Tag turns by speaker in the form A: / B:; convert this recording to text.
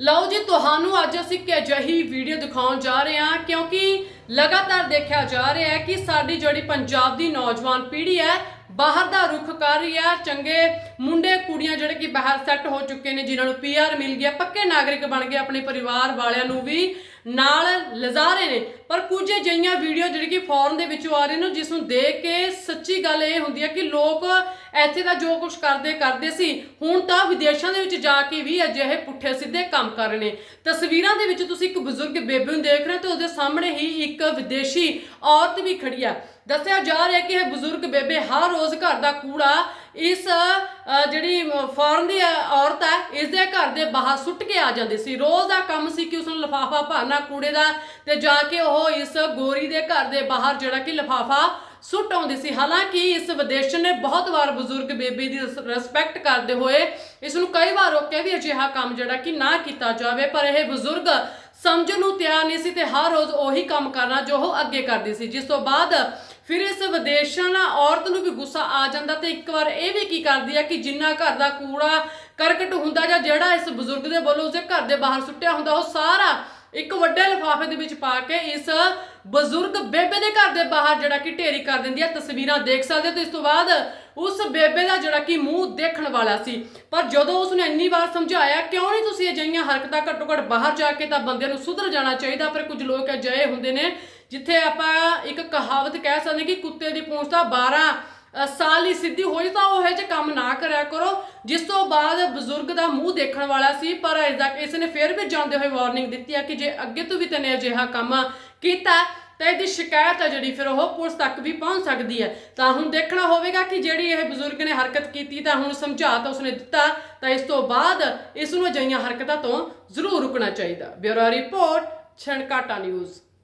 A: ਲਓ ਜੀ, ਤੁਹਾਨੂੰ ਅੱਜ ਅਸੀਂ ਇੱਕ ਅਜਿਹੀ ਵੀਡੀਓ ਦਿਖਾਉਣ ਜਾ ਰਹੇ ਹਾਂ, ਕਿਉਂਕਿ ਲਗਾਤਾਰ ਦੇਖਿਆ ਜਾ ਰਿਹਾ ਹੈ ਕਿ ਸਾਡੀ ਜਿਹੜੀ ਪੰਜਾਬ ਦੀ ਨੌਜਵਾਨ ਪੀੜ੍ਹੀ ਹੈ, ਬਾਹਰ ਦਾ ਰੁਖ ਕਰ ਰਹੀ ਹੈ। ਚੰਗੇ ਮੁੰਡੇ, ਕੁੜੀਆਂ ਜਿਹੜੇ ਕਿ ਬਾਹਰ ਸੈੱਟ ਹੋ ਚੁੱਕੇ ਨੇ, ਜਿਨ੍ਹਾਂ ਨੂੰ ਪੀਆਰ ਮਿਲ ਗਿਆ, ਪੱਕੇ ਨਾਗਰਿਕ ਬਣ ਗਏ, ਆਪਣੇ ਪਰਿਵਾਰ ਵਾਲਿਆਂ ਨੂੰ ਵੀ। ਨਾਲ ਲਿਜਾ ਰਹੇ ਨੇ। ਪਰ ਕੁਝ ਅਜਿਹੀਆਂ ਵੀਡੀਓ ਜਿਹੜੀ ਕਿ ਫੋਰਨ ਦੇ ਵਿੱਚੋਂ ਆ ਰਹੇ ਨੇ, ਜਿਸ ਨੂੰ ਦੇਖ ਕੇ ਸੱਚੀ ਗੱਲ ਇਹ ਹੁੰਦੀ ਹੈ ਕਿ ਲੋਕ ਇੱਥੇ ਦਾ ਜੋ ਕੁਝ ਕਰਦੇ ਕਰਦੇ ਸੀ, ਹੁਣ ਤਾਂ ਵਿਦੇਸ਼ਾਂ ਦੇ ਵਿੱਚ ਜਾ ਕੇ ਵੀ ਅਜਿਹੇ ਪੁੱਠੇ ਸਿੱਧੇ ਕੰਮ ਕਰ ਰਹੇ ਨੇ। ਤਸਵੀਰਾਂ ਦੇ ਵਿੱਚ ਤੁਸੀਂ ਇੱਕ ਬਜ਼ੁਰਗ ਬੇਬੇ ਨੂੰ ਦੇਖ ਰਹੇ ਹੋ ਤੇ ਉਹਦੇ ਸਾਹਮਣੇ ਹੀ ਇੱਕ ਵਿਦੇਸ਼ੀ ਔਰਤ ਵੀ ਖੜੀ ਆ। ਦੱਸਿਆ ਜਾ ਰਿਹਾ ਕਿ ਇਹ ਬਜ਼ੁਰਗ ਬੇਬੇ ਹਰ ਰੋਜ਼ ਘਰ ਦਾ ਕੂੜਾ ਇਸ ਜਿਹੜੀ ਫੌਰਨ ਦੀ ਔਰਤ ਹੈ ਇਸ ਦੇ ਘਰ ਦੇ ਬਾਹਰ ਸੁੱਟ ਕੇ ਆ ਜਾਂਦੀ ਸੀ। ਰੋਜ਼ ਦਾ ਕੰਮ ਸੀ ਕਿ ਉਸ ਨੂੰ ਲਫਾਫਾ ਭਰਨਾ ਕੂੜੇ ਦਾ ਤੇ ਜਾ ਕੇ ਉਹ ਇਸ ਗੋਰੀ ਦੇ ਘਰ ਦੇ ਬਾਹਰ ਜਿਹੜਾ ਕਿ ਲਫਾਫਾ ਸੁੱਟ ਆਉਂਦੀ ਸੀ। ਹਾਲਾਂਕਿ ਇਸ ਵਿਦੇਸ਼ ਨੇ ਬਹੁਤ ਵਾਰ ਬਜ਼ੁਰਗ ਬੇਬੀ ਦੀ ਰਿਸਪੈਕਟ ਕਰਦੇ ਹੋਏ ਇਸ ਨੂੰ ਕਈ ਵਾਰ ਰੋਕਿਆ ਵੀ ਅਜਿਹਾ ਕੰਮ ਜਿਹੜਾ ਕਿ ਨਾ ਕੀਤਾ ਜਾਵੇ, ਪਰ ਇਹ ਬਜ਼ੁਰਗ ਸਮਝਣ ਨੂੰ ਤਿਆਰ ਨਹੀਂ ਸੀ ਤੇ ਹਰ ਰੋਜ਼ ਉਹੀ ਕੰਮ ਕਰਨਾ ਜੋ ਉਹ ਅੱਗੇ ਕਰਦੀ ਸੀ। ਜਿਸ ਤੋਂ ਬਾਅਦ ਫਿਰ ਇਸ ਵਿਦੇਸ਼ਾਂ ਨਾਲ ਔਰਤ ਨੂੰ ਵੀ ਗੁੱਸਾ ਆ ਜਾਂਦਾ ਤੇ ਇੱਕ ਵਾਰ ਇਹ ਵੀ ਕੀ ਕਰਦੀ ਹੈ ਕਿ ਜਿੰਨਾ ਘਰ ਦਾ ਕੂੜਾ, ਕਰਕਟ ਹੁੰਦਾ ਜਾਂ ਜਿਹੜਾ ਇਸ ਬਜ਼ੁਰਗ ਦੇ ਵੱਲੋਂ ਉਸਦੇ ਘਰ ਦੇ ਬਾਹਰ ਸੁੱਟਿਆ ਹੁੰਦਾ, ਉਹ ਸਾਰਾ ਇੱਕ ਵੱਡੇ ਲਿਫਾਫੇ ਦੇ ਵਿੱਚ ਪਾ ਕੇ ਇਸ ਬਜ਼ੁਰਗ ਬੇਬੇ ਦੇ ਘਰ ਦੇ ਬਾਹਰ ਜਿਹੜਾ ਕਿ ਢੇਰੀ ਕਰ ਦਿੰਦੀ ਹੈ ਤਸਵੀਰਾਂ ਦੇਖ ਸਕਦੇ ਹੋ ਤੇ ਇਸ ਤੋਂ ਬਾਅਦ ਉਸ ਬੇਬੇ ਦਾ ਜਿਹੜਾ ਕਿ ਮੂੰਹ ਦੇਖਣ ਵਾਲਾ ਸੀ। ਪਰ ਜਦੋਂ ਉਸ ਨੇ ਇੰਨੀ ਵਾਰ ਸਮਝਾਇਆ, ਕਿਉਂ ਨਹੀਂ ਤੁਸੀਂ ਅਜਿਹੀਆਂ ਹਰਕਤਾਂ ਘੱਟੋ ਘੱਟ ਬਾਹਰ ਜਾ ਕੇ ਤਾਂ ਬੰਦੇ ਨੂੰ ਸੁਧਰ ਜਾਣਾ ਚਾਹੀਦਾ? ਪਰ ਕੁਝ ਲੋਕ ਅਜਿਹੇ ਹੁੰਦੇ ਨੇ, ਜਿੱਥੇ ਆਪਾਂ ਇੱਕ ਕਹਾਵਤ ਕਹਿ ਸਕਦੇ ਕਿ ਕੁੱਤੇ ਦੀ ਪੂੰਛ ਤਾਂ 12 ਸਾਲ ਹੀ ਸਿੱਧੀ ਹੋਈ ਤਾਂ ਉਹ ਇਹ ਜੇ ਕੰਮ ਨਾ ਕਰਿਆ ਕਰੋ, ਜਿਸ ਤੋਂ ਬਾਅਦ ਬਜ਼ੁਰਗ ਦਾ ਮੂੰਹ ਦੇਖਣ ਵਾਲਾ ਸੀ। ਪਰ ਇਸ ਦਾ ਇਸ ਨੇ ਫਿਰ ਵੀ ਜਾਂਦੇ ਹੋਏ ਵਾਰਨਿੰਗ ਦਿੱਤੀ ਆ ਕਿ ਜੇ ਅੱਗੇ ਤੋਂ ਵੀ ਤੈਨੇ ਅਜਿਹਾ ਕੰਮ ਕੀਤਾ ਤਾਂ ਇਹਦੀ ਸ਼ਿਕਾਇਤ ਹੈ ਜਿਹੜੀ, ਫਿਰ ਉਹ ਪੁਲਿਸ ਤੱਕ ਵੀ ਪਹੁੰਚ ਸਕਦੀ ਹੈ। ਤਾਂ ਹੁਣ ਦੇਖਣਾ ਹੋਵੇਗਾ ਕਿ ਜਿਹੜੀ ਇਹ ਬਜ਼ੁਰਗ ਨੇ ਹਰਕਤ ਕੀਤੀ, ਤਾਂ ਹੁਣ ਸਮਝਾ ਤਾਂ ਉਸਨੇ ਦਿੱਤਾ, ਤਾਂ ਇਸ ਤੋਂ ਬਾਅਦ ਇਸ ਨੂੰ ਅਜਿਹੀਆਂ ਹਰਕਤਾਂ ਤੋਂ ਜ਼ਰੂਰ ਰੁਕਣਾ ਚਾਹੀਦਾ। Bureau report, Chhankata news.